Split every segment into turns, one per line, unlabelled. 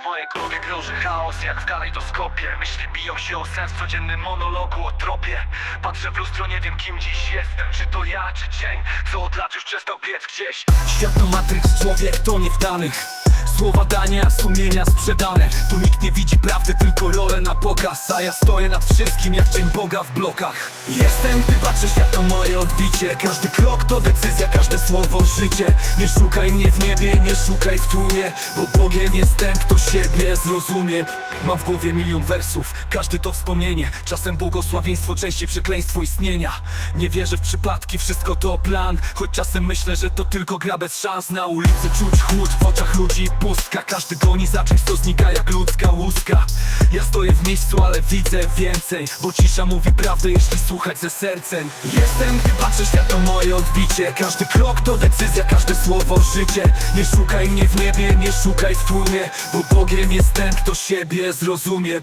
W mojej głowie krąży chaos jak w kalejdoskopie. Myśli biją się o sens w codziennym monologu o tropie. Patrzę w lustro, nie wiem kim dziś jestem. Czy to ja, czy cień, co od lat już przestał biec gdzieś?
Świat to matryks, człowiek to nie w danych Słowa dania, sumienia sprzedane. Tu nikt nie widzi prawdy, tylko rolę na pokaz. A ja stoję nad wszystkim jak cień Boga w blokach. Jestem, ty patrzysz, świat to moje odbicie. Każdy krok to decyzja, każde słowo życie. Nie szukaj mnie w niebie, nie szukaj w tłumie Bo Bogiem jest ten, kto siebie zrozumie. Mam w głowie milion wersów, każdy to wspomnienie. Czasem błogosławieństwo, częściej przekleństwo istnienia. Nie wierzę w przypadki, wszystko to plan. Choć czasem myślę, że to tylko gra bez szans. Na ulicy czuć chłód, w oczach ludzi pustka Każdy goni za czymś, to znika jak ludzka łuska. Ja stoję w miejscu, ale widzę więcej Bo cisza mówi prawdę, jeśli słuchać ze sercem. Jestem, gdy patrzę, świat to odbicie. Każdy krok to decyzja, każde słowo życie. Nie szukaj mnie w niebie, nie szukaj w tłumie Bo Bogiem jest ten, kto siebie zrozumie.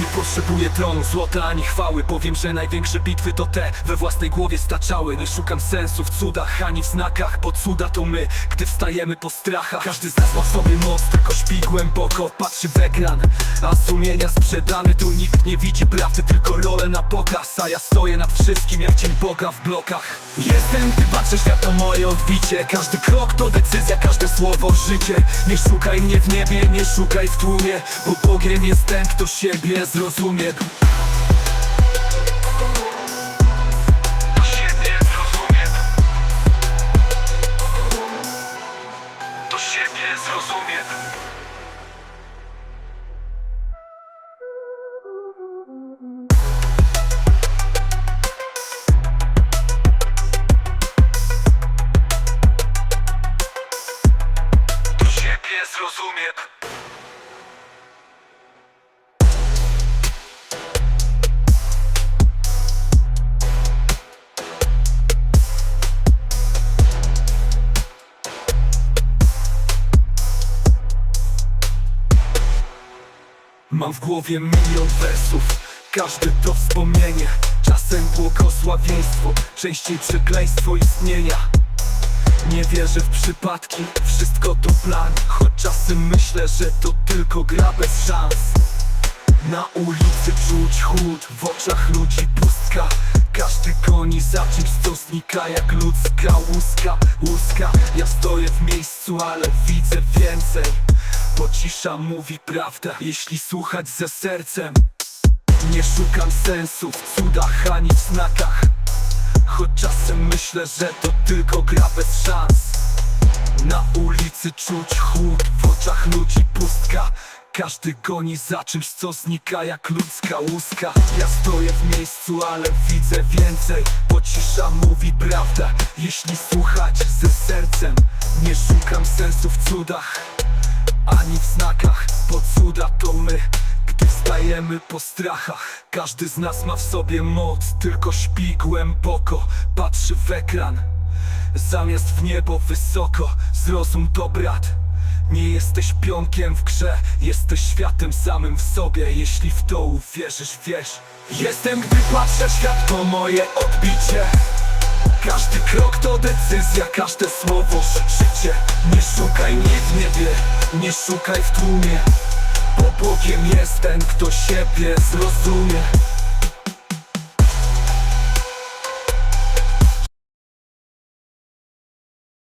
Nie potrzebuję tronu, złota ani chwały. Powiem, że największe bitwy to te we własnej głowie staczały. Nie szukam sensu w cudach, ani w znakach Bo cuda to my, gdy wstajemy po strachach. Każdy z nas ma w sobie moc, tylko śpi głęboko. Patrzy w ekran, a sumienia sprzedane. Tu nikt nie widzi prawdy, tylko rolę na pokaz. A ja stoję nad wszystkim jak cień Boga w blokach. Jestem, ty patrzysz, świat to moje odbicie Każdy krok to decyzja, każde słowo życie. Nie szukaj mnie w niebie, nie szukaj w tłumie Bo Bogiem jest ten, kto siebie zrozumie Mam w głowie milion wersów. Każdy to wspomnienie. Czasem błogosławieństwo Częściej przekleństwo istnienia. Nie wierzę w przypadki. Wszystko to plan. Choć czasem myślę, że to tylko gra bez szans. Na ulicy czuć chłód, w oczach ludzi pustka. Każdy goni za czymś, co znika jak ludzka łuska. Łuska, ja stoję w miejscu, ale widzę więcej Bo cisza mówi prawdę, jeśli słuchać ze sercem. Nie szukam sensu w cudach ani w znakach Choć czasem myślę, że to tylko gra bez szans. Na ulicy czuć chłód, w oczach ludzi pustka. Każdy goni za czymś, co znika jak ludzka łuska. Ja stoję w miejscu, ale widzę więcej Bo cisza mówi prawdę, jeśli słuchać ze sercem Nie szukam sensu w cudach, ani w znakach Bo cuda to my, gdy wstajemy po strachach Każdy z nas ma w sobie moc, tylko śpi głęboko Patrzy w ekran. Zamiast w niebo wysoko, zrozum to brat. Nie jesteś pionkiem w grze, jesteś światem samym w sobie. Jeśli w to uwierzysz, wiesz Jestem, gdy patrzę, świat to moje odbicie Każdy krok to decyzja, każde słowo życie. Nie szukaj mnie w niebie, nie szukaj w tłumie. Bo Bogiem jest ten, kto siebie zrozumie